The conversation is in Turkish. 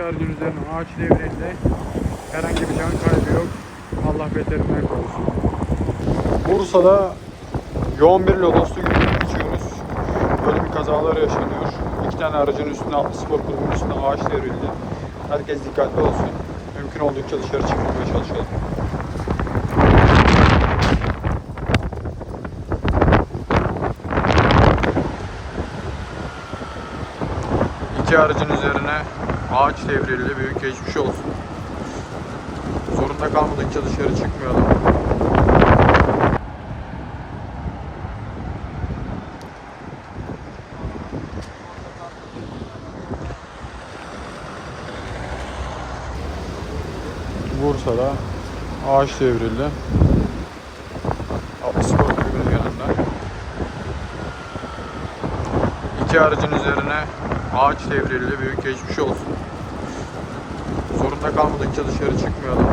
Aracın üzerine ağaç devrildi. Herhangi bir can kaybı yok. Allah beterinden korusun. Bursa'da yoğun bir lodostu günü geçiyoruz. Böyle bir kazalar yaşanıyor. İki tane aracın üstüne, spor kulübünün üstüne ağaç devrildi. Herkes dikkatli olsun. Mümkün olduğunca dışarı çıkmamaya çalışalım. İki aracın üzerine ağaç devrildi. Büyük geçmiş olsun. Zorunda kalmadıkça dışarı çıkmayalım. Bursa'da ağaç devrildi. Atlı Spor Kulübü'nün yanında. İki aracın üzerine ağaç devrildi. Büyük geçmiş olsun. Zorunda kalmadıkça dışarı çıkmayalım.